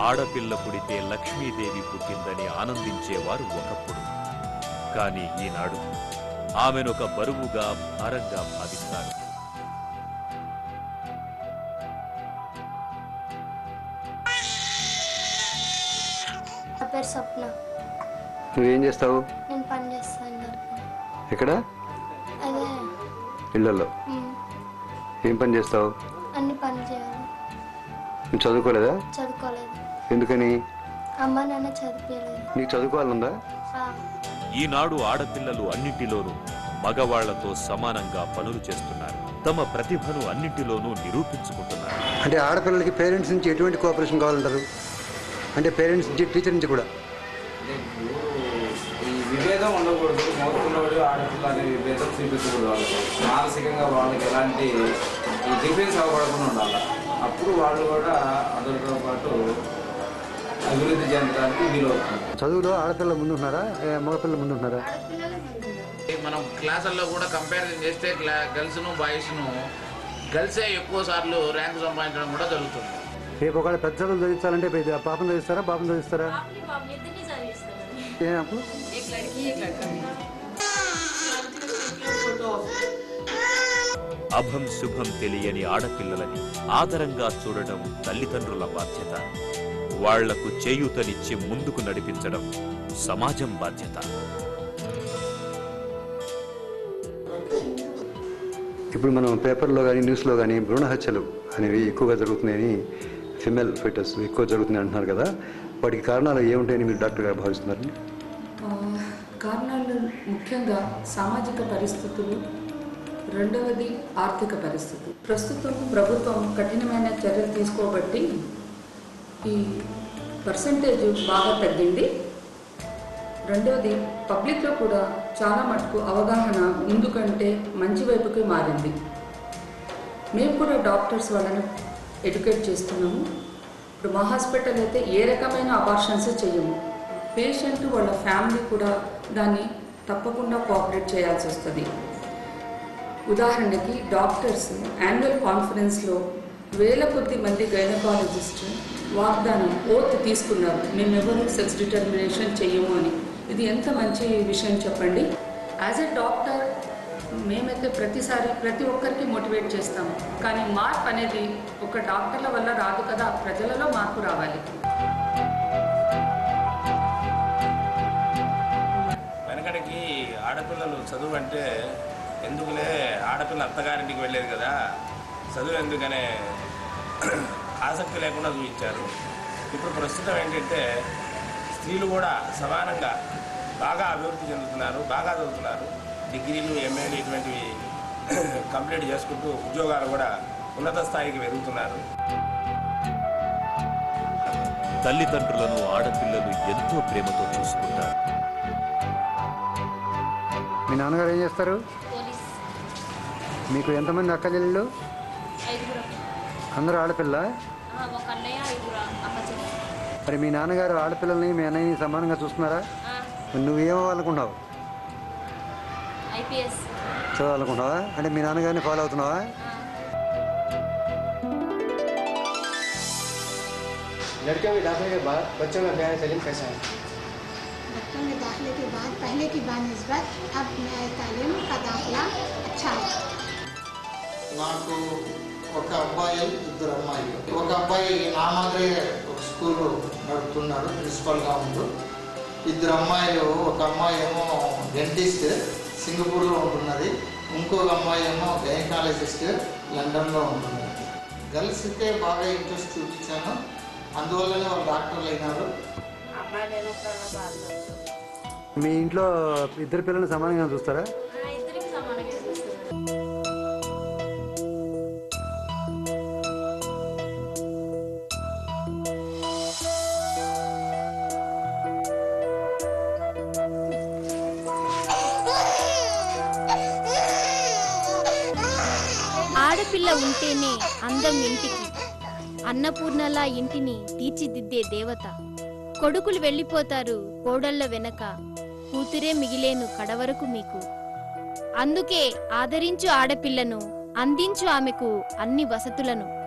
ఆడపిల్ల పుడితే లక్ష్మీదేవి పుట్టిందని ఆనందించేవారు ఒకప్పుడు. కానీ ఈనాడు ఆమెనొక బరువుగా భారంగా భావిస్తారు. నా పేరు స్వప్న. నువ్వేం చేస్తావు? నేను పని చేస్తాను దొరకదు ఎక్కడ? అదే. ఇళ్ళల్లో. ఏం పని చేస్తావు? అన్ని పని చేయాలి. నువ్వు చదువుకోలేదా? చదువుకోలేదు. ఎందుకని? అమ్మ నాన్న నీకు చదువుకోవాలనుందా? ఈనాడు ఆడపిల్లలు అన్నింటిలోనూ మగవాళ్ళతో సమానంగా పనులు చేస్తున్నారు. తమ ప్రతిభను అన్నింటిలోనూ నిరూపించుకుంటున్నారు. అంటే ఆడపిల్లలకి పేరెంట్స్ నుంచి ఎటువంటి కోఆపరేషన్ కావాలంటారు? అంటే పేరెంట్స్ నుంచి టీచర్ నుంచి కూడా? ఈ విభేదం ఉండకూడదు. మోతుకున్నవాడు ఆడపిల్ల అనే విభేదం చూపించకూడదు వాళ్ళకి. మానసికంగా వాళ్ళకి ఎలాంటి డిఫెన్స్ అవ్వకుండా ఉండాలి? అప్పుడు వాళ్ళు కూడా అందరితో పాటు అభివృద్ధి చెందడానికి వీలవుతుంది చదువులో ఆడపిల్ల ముందుంటున్నారా? ఏ, మగపిల్ల ముందుంటున్నారా? మనం క్లాసుల్లో కూడా కంపారిజన్ చేస్తే గర్ల్స్ను బాయ్స్ను గర్ల్సే ఎక్కువ సార్లు ర్యాంక్ సంపాదించడం కూడా జరుగుతుంది. రేపు ఒకవేళ పెద్ద చదువులు చదివించాలంటే పెద్ద పాపం చదివిస్తారా? పాపం చదివిస్తారా? ఏ అభం శుభం తెలియని ఆడపిల్లలని ఆదరంగా చూడడం తల్లిదండ్రుల బాధ్యత. వాళ్ళకు చేయూతనిచ్చి ముందుకు నడిపించడం సమాజం బాధ్యత. ఇప్పుడు మనం పేపర్లో కానీ న్యూస్లో కానీ భ్రూణ హత్యలు అనేవి ఎక్కువగా జరుగుతున్నాయని ఫిమేల్ ఫైటర్స్ ఎక్కువ జరుగుతున్నాయి అంటున్నారు కదా. వాటికి కారణాలు ఏముంటాయని మీరు డాక్టర్ గారు భావిస్తున్నారు ఆ, కారణాలు ముఖ్యంగా సామాజిక పరిస్థితులు రెండవది ఆర్థిక పరిస్థితి. ప్రస్తుతం ప్రభుత్వం కఠినమైన చర్యలు తీసుకోబట్టి ఈ పర్సంటేజ్ బాగా తగ్గింది. రెండవది పబ్లిక్లో కూడా చాలా మటుకు అవగాహన ఎందుకంటే మంచి వైపుకి మారింది. మేము కూడా డాక్టర్స్ వాళ్ళని ఎడ్యుకేట్ చేస్తున్నాము. ఇప్పుడు మా హాస్పిటల్ అయితే ఏ రకమైన అబార్షన్స్ చేయము పేషెంట్ వాళ్ళ ఫ్యామిలీ కూడా దాన్ని తప్పకుండా కోఆపరేట్ చేయాల్సి వస్తుంది. ఉదాహరణకి డాక్టర్స్ యాన్యువల్ కాన్ఫరెన్స్లో వేల కొద్ది మంది గైనకాలజిస్ట్ వాగ్దానం ఓత్ తీసుకున్నారు మేమెవరు సెక్స్ డిటర్మినేషన్ చెయ్యము అని. ఇది ఎంత మంచి విషయం చెప్పండి? యాజ్ ఎ డాక్టర్ మేమైతే ప్రతిసారి ప్రతి ఒక్కరికి మోటివేట్ చేస్తాము. కానీ మార్పు అనేది ఒక డాక్టర్ల వల్ల రాదు కదా ప్రజలలో మార్పు రావాలి. వెనకడికి ఆడపిల్లలు చదువు అంటే ఎందుకులే? ఆడపిల్ల అత్తగారింటికి వెళ్ళేది కదా. చదువు ఎందుకనే ఆసక్తి లేకుండా చూపించారు. ఇప్పుడు ప్రస్తుతం ఏంటంటే స్త్రీలు కూడా సమానంగా బాగా అభివృద్ధి చెందుతున్నారు బాగా చదువుతున్నారు. డిగ్రీలు ఎంఏలు ఇటువంటివి కంప్లీట్ చేసుకుంటూ ఉద్యోగాలు కూడా ఉన్నత స్థాయికి వెతుకుతున్నారు తల్లిదండ్రులను ఆడపిల్లలు ఎంతో ప్రేమతో చూసుకుంటారు. మీ నాన్నగారు ఏం చేస్తారు? మీకు ఎంతమంది అక్క చెల్లెళ్ళు ఐదుగురు అందరూ ఆడపిల్ల ఒక అన్నయ్య ఐదుగురు అమ్మ చెల్లి మరి మీ నాన్నగారు ఆడపిల్లల్ని మీ అన్నయ్యని సమానంగా చూస్తున్నారా మరి నువ్వేమవ్వాలనుకున్నావు ఐపీఎస్ చదవాలనుకున్నావా అంటే మీ నాన్నగారిని ఫాలో అవుతున్నావా लड़कियों के दाखिले के बाद बच्चों में बयान सलीम कैसा है बच्चों में दाखिले के बाद पहले की बनस्बत अब न्याय तालीम का दाखिला अच्छा है నాకు ఒక అబ్బాయి ఇద్దరు అమ్మాయిలు. ఒక అబ్బాయి నా మాదిరే ఒక స్కూల్ నడుపుతున్నాడు ప్రిన్సిపల్గా ఉండు. ఇద్దరు అమ్మాయిలు ఒక అమ్మాయి ఏమో డెంటిస్ట్ సింగపూర్లో ఉంటున్నది. ఇంకొక అమ్మాయి ఏమో గైనకాలజిస్ట్ లండన్లో ఉంటున్నది. గర్ల్స్కే బాగా ఇంట్రెస్ట్ చూపించాను. అందువల్లనే వాళ్ళు డాక్టర్లు అయినారు. మీ ఇంట్లో ఇద్దరు పిల్లల్ని సమానంగా చూస్తారా? ఆడపిల్ల ఉంటేనే అందం ఇంటికి. అన్నపూర్ణలా ఇంటిని తీర్చిదిద్దే దేవత. కొడుకులు వెళ్ళిపోతారు కోడళ్ళ వెనక. కూతురే మిగిలేను కడవరకు మీకు. అందుకే ఆదరించు ఆడపిల్లను అందించు ఆమెకు అన్ని వసతులను.